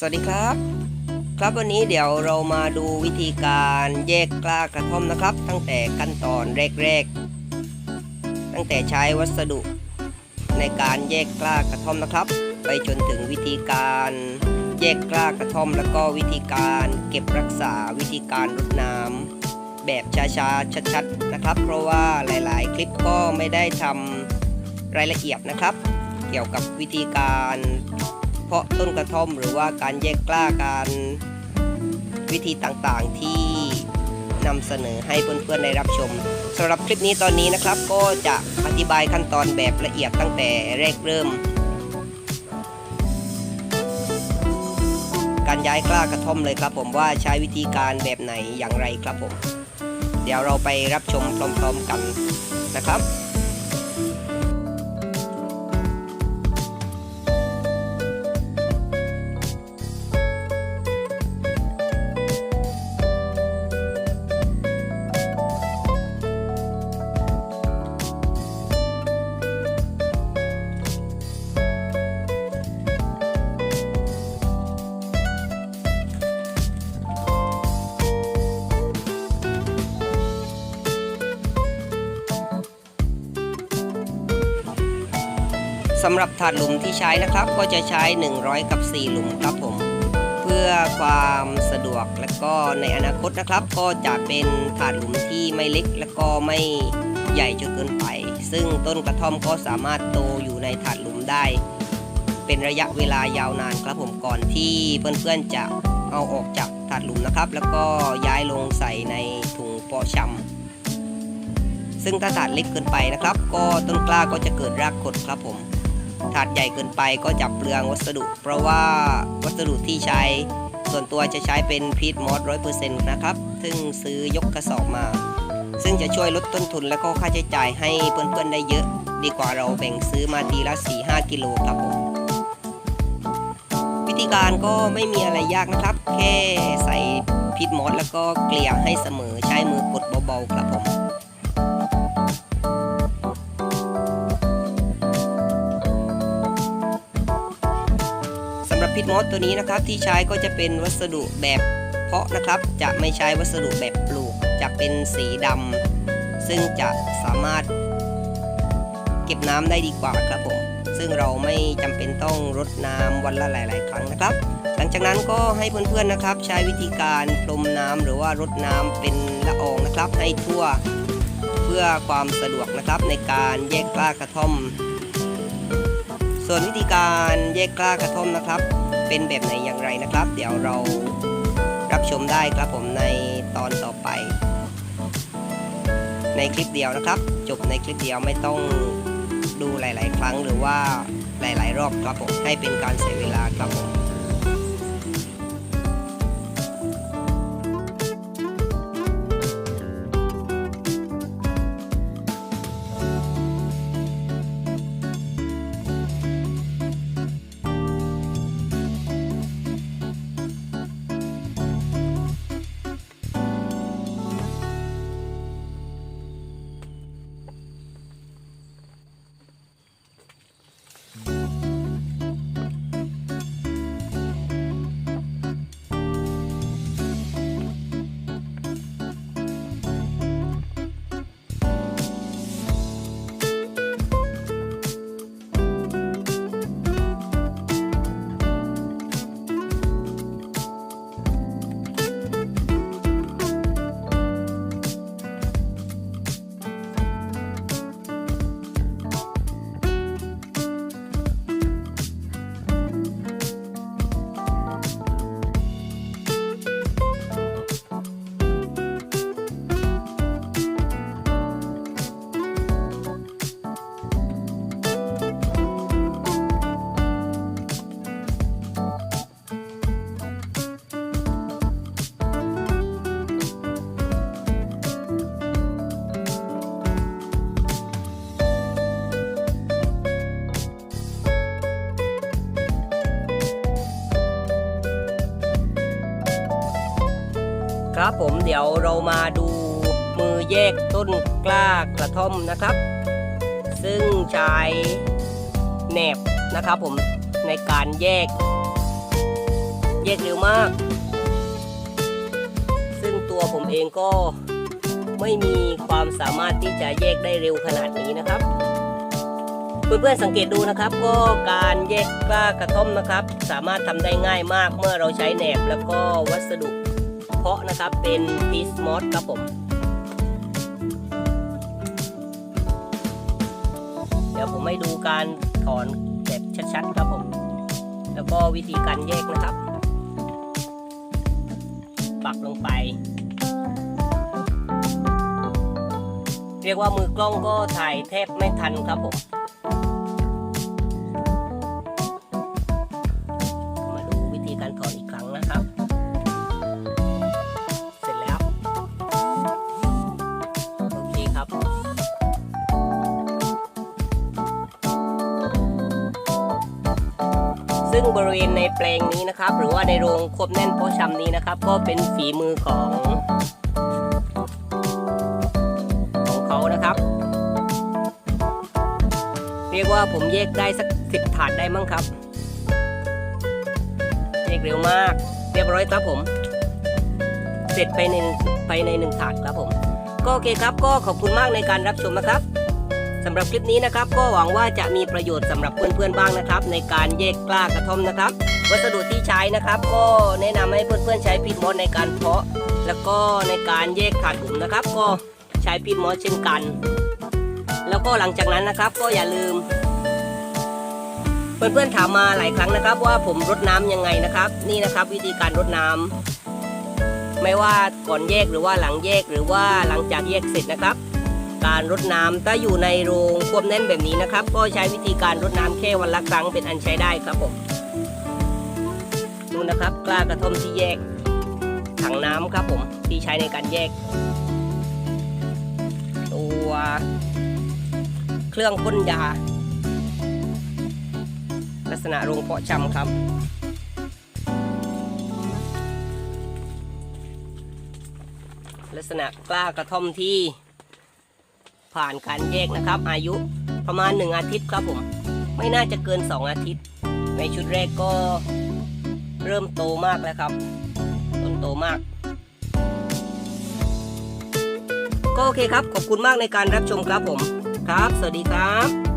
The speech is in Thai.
สวัสดีครับ ครับวันนี้เดี๋ยวเรามาดูวิธีการแยกกล้ากระท่อมนะครับ ตั้งแต่ขั้นตอนแรกๆ ตั้งแต่ใช้วัสดุในการแยกกล้ากระท่อมนะครับ ไปจนถึงวิธีการแยกกล้ากระท่อม แล้วก็วิธีการเก็บรักษาวิธีการรดน้ำแบบช้าๆชัดๆนะครับ เพราะว่าหลายๆ คลิปก็ไม่ได้ทำรายละเอียดนะครับ เกี่ยวกับวิธีการ เพาะต้นกระท่อม หรือว่าการแยกกล้าการวิธีต่างๆที่นำเสนอให้เพื่อนๆได้รับชมสำหรับคลิปนี้ตอนนี้นะครับ ก็จะอธิบายขั้นตอนแบบละเอียดตั้งแต่แรกเริ่ม การย้ายกล้ากระท่อมเลยครับ ผมว่าใช้วิธีการแบบไหนอย่างไรครับผม เดี๋ยวเราไปรับชมพร้อมๆกันนะครับ สำหรับถาดหลุมที่ใช้นะครับ ก็จะใช้ 100 กับ 4 หลุมครับผม เพื่อความสะดวกและก็ในอนาคตนะครับ ก็จะเป็นถาดหลุมที่ไม่เล็ก และก็ไม่ใหญ่จนเกินไป ซึ่งต้นกระท่อมก็สามารถโตอยู่ในถาดหลุมได้ เป็นระยะเวลายาวนานครับผมก่อนที่เพื่อนๆจะเอาออกจากถาดหลุมนะครับ แล้วก็ย้ายลงใส่ในถุงเพาะชำซึ่งถ้าถาดเล็กเกินไปนะครับ ก็ต้นกล้าก็จะเกิดรากขดครับผม ถาดใหญ่เกินไปก็จะเปลืองวัสดุ เพราะว่าวัสดุที่ใช้ส่วนตัวจะใช้เป็นพีทมอสร้อยเปอร์เซ็นต์นะครับ ซึ่งซื้อยกกระสอบมา ซึ่งจะช่วยลดต้นทุนและก็ค่าใช้จ่ายให้เพื่อนๆได้เยอะ ดีกว่าเราแบ่งซื้อมาทีละ 4-5 กิโลครับผมวิธีการก็ไม่มีอะไรยากนะครับ แค่ใส่พีทมอสแล้วก็เกลี่ยให้เสมอใช้มือกดเบาๆครับผม พิษมดตัวนี้นะครับที่ใช้ก็จะเป็นวัสดุแบบเพาะนะครับ จะไม่ใช้วัสดุแบบปลูก จะเป็นสีดำซึ่งจะสามารถเก็บน้ำได้ดีกว่าครับผมซึ่งเราไม่จำเป็นต้องรดน้ำวันละหลาย ๆ ครั้งนะครับ หลังจากนั้นก็ให้เพื่อนๆนะครับ ใช้วิธีการพรมน้ำหรือว่ารดน้ำเป็นละอองนะครับ ให้ทั่วเพื่อความสะดวกนะครับในการแยกกล้ากระท่อม ส่วนวิธีการแยกกล้ากระท่อมนะครับ เป็นแบบไหนอย่างไรนะครับ เดี๋ยวเรารับชมได้ครับผมในตอนต่อไป ในคลิปเดียวนะครับ จบในคลิปเดียวไม่ต้องดูหลาย ๆ ครั้งหรือว่าหลาย ๆ รอบครับผมให้เป็นการเสียเวลาครับผม ครับผมเดี๋ยวเรามาดูมือแยกต้นกล้ากระท่อมนะครับ ซึ่งใช้แหนบนะครับผมในการแยก แยกเร็วมาก ซึ่งตัวผมเองก็ไม่มีความสามารถที่จะแยกได้เร็วขนาดนี้นะครับ เพื่อนๆสังเกตดูนะครับ ก็การแยกกล้ากระท่อมนะครับ สามารถทำได้ง่ายมากเมื่อเราใช้แหนบแล้วก็วัสดุ เพาะนะครับเป็นพีสมอสครับผม เดี๋ยวผมให้ดูการถอนแบบชัดๆครับผม แล้วก็วิธีการแยกนะครับ ปักลงไป เรียกว่ามือกล้องก็ถ่ายแทบไม่ทันครับผม ซึ่งบริเวณในแปลงนี้นะครับ หรือว่าในโรงควบแน่นเพาะชำนี้นะครับ ก็เป็นฝีมือของของเขานะครับ เรียกว่าผมแยกได้สักสิบถาดได้มั้งครับแยกเร็วมาก เรียบร้อยครับผม เสร็จไปในไปในหนึ่งถาดครับผม ก็โอเคครับก็ขอบคุณมากในการรับชมนะครับ สำหรับคลิปนี้นะครับ ก็หวังว่าจะมีประโยชน์สำหรับเพื่อนๆบ้างนะครับ ในการแยกกล้ากระท่อมนะครับ วัสดุที่ใช้นะครับ ก็แนะนำให้เพื่อนๆใช้พีทมอสในการเพาะ แล้วก็ในการแยกถาดหลุมนะครับ ก็ใช้พีทมอสเช่นกัน แล้วก็หลังจากนั้นนะครับ ก็อย่าลืม เพื่อนๆถามมาหลายครั้งนะครับ ว่าผมรดน้ำยังไงนะครับ นี่นะครับ วิธีการรดน้ำไม่ว่าก่อนแยกหรือว่าหลังแยกหรือว่าหลังจากแยกเสร็จนะครับ การรดน้ำถ้าอยู่ในโรงควบแน่นแบบนี้นะครับ ก็ใช้วิธีการรดน้ำแค่วันละครั้งเป็นอันใช้ได้ครับผมดูนะครับกล้ากระท่อมที่แยกถังน้ำครับผมที่ใช้ในการแยก ตัวเครื่องพ่นยา ลักษณะโรงเพาะชำครับลักษณะกล้ากระท่อมที่ ผ่านการแยกนะครับ อายุประมาณ 1 อาทิตย์ครับผม ไม่น่าจะเกิน 2 อาทิตย์ ในชุดแรกก็เริ่มโตมากแล้วครับ ต้นโตมาก ก็โอเคครับ ขอบคุณมากในการรับชมครับผม ครับ สวัสดีครับ